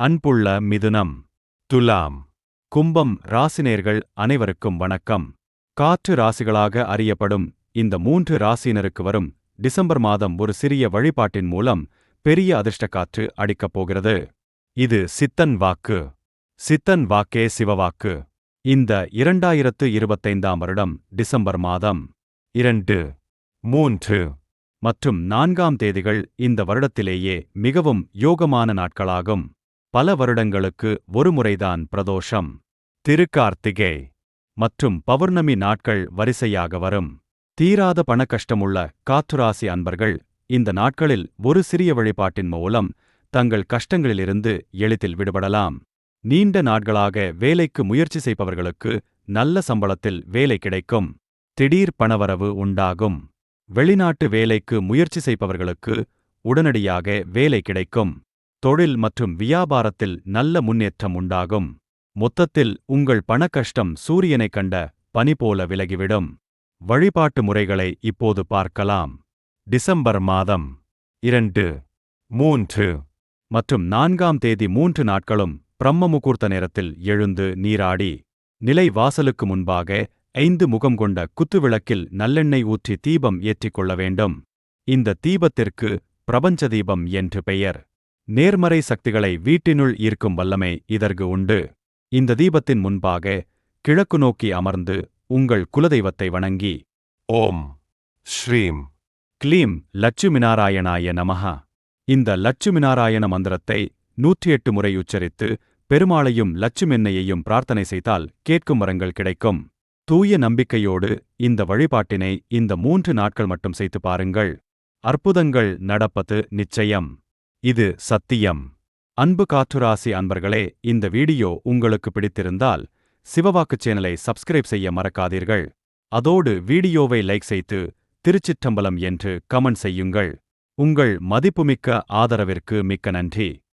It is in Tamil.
அன்புள்ள மிதுனம் துலாம் கும்பம் ராசினேர்கள் அனைவருக்கும் வணக்கம். காற்று ராசிகளாக அறியப்படும் இந்த மூன்று ராசியினருக்கு வரும் டிசம்பர் மாதம் ஒரு சிறிய வழிபாட்டின் மூலம் பெரிய அதிர்ஷ்ட காற்று அடிக்கப் போகிறது. இது சித்தன் வாக்கு சித்தன் வாக்கே சிவவாக்கு. இந்த இரண்டாயிரத்து இருபத்தைந்தாம் வருடம் டிசம்பர் மாதம் இரண்டு மூன்று மற்றும் நான்காம் தேதிகள் இந்த வருடத்திலேயே மிகவும் யோகமான நாட்களாகும். பல வருடங்களுக்கு ஒருமுறைதான் பிரதோஷம் திருக்கார்த்திகை மற்றும் பௌர்ணமி நாட்கள் வரிசையாக வரும். தீராத பணக்கஷ்டமுள்ள காற்றுராசி அன்பர்கள் இந்த நாட்களில் ஒரு சிறிய வழிபாட்டின் மூலம் தங்கள் கஷ்டங்களிலிருந்து எளிதில் விடுபடலாம். நீண்ட நாட்களாக வேலைக்கு முயற்சி செய்பவர்களுக்கு நல்ல சம்பளத்தில் வேலை கிடைக்கும். திடீர் பணவரவு உண்டாகும். வெளிநாட்டு வேலைக்கு முயற்சி செய்பவர்களுக்கு உடனடியாக வேலை கிடைக்கும். தொழில் மற்றும் வியாபாரத்தில் நல்ல முன்னேற்றம் உண்டாகும். மொத்தத்தில் உங்கள் பணக்கஷ்டம் சூரியனைக் கண்ட பனி போல விலகிவிடும். வழிபாட்டு முறைகளை இப்போது பார்க்கலாம். டிசம்பர் மாதம் இரண்டு மூன்று மற்றும் நான்காம் தேதி மூன்று நாட்களும் பிரம்ம முகூர்த்த நேரத்தில் எழுந்து நீராடி நிலை வாசலுக்கு முன்பாக ஐந்து முகம் கொண்ட குத்துவிளக்கில் நல்லெண்ணெய் ஊற்றி தீபம் ஏற்றிக் கொள்ள வேண்டும். இந்த தீபத்திற்கு பிரபஞ்ச தீபம் என்று பெயர். நேர்மறை சக்திகளை வீட்டினுள் ஈர்க்கும் வல்லமை இதற்கு உண்டு. இந்த தீபத்தின் முன்பாக கிழக்கு நோக்கி அமர்ந்து உங்கள் குலதெய்வத்தை வணங்கி ஓம் ஸ்ரீம். க்ளீம் லட்சுமிநாராயணாய நமஹ. இந்த லட்சுமிநாராயண மந்திரத்தை நூற்றி எட்டு முறை உச்சரித்து பெருமாளையும் லட்சுமென்னையையும் பிரார்த்தனை செய்தால் கேட்கும் வரங்கள் கிடைக்கும். தூய நம்பிக்கையோடு இந்த வழிபாட்டினை இந்த மூன்று நாட்கள் மட்டும் செய்து பாருங்கள். அற்புதங்கள் நடப்பது நிச்சயம். இது சத்தியம். அன்பு காற்றுராசி அன்பர்களே இந்த வீடியோ உங்களுக்கு பிடித்திருந்தால் சிவவாக்கு சேனலை சப்ஸ்கிரைப் செய்ய மறக்காதீர்கள். அதோடு வீடியோவை லைக் செய்து திருச்சிற்றம்பலம் என்று கமெண்ட் செய்யுங்கள். உங்கள் மதிப்புமிக்க ஆதரவிற்கு மிக்க நன்றி.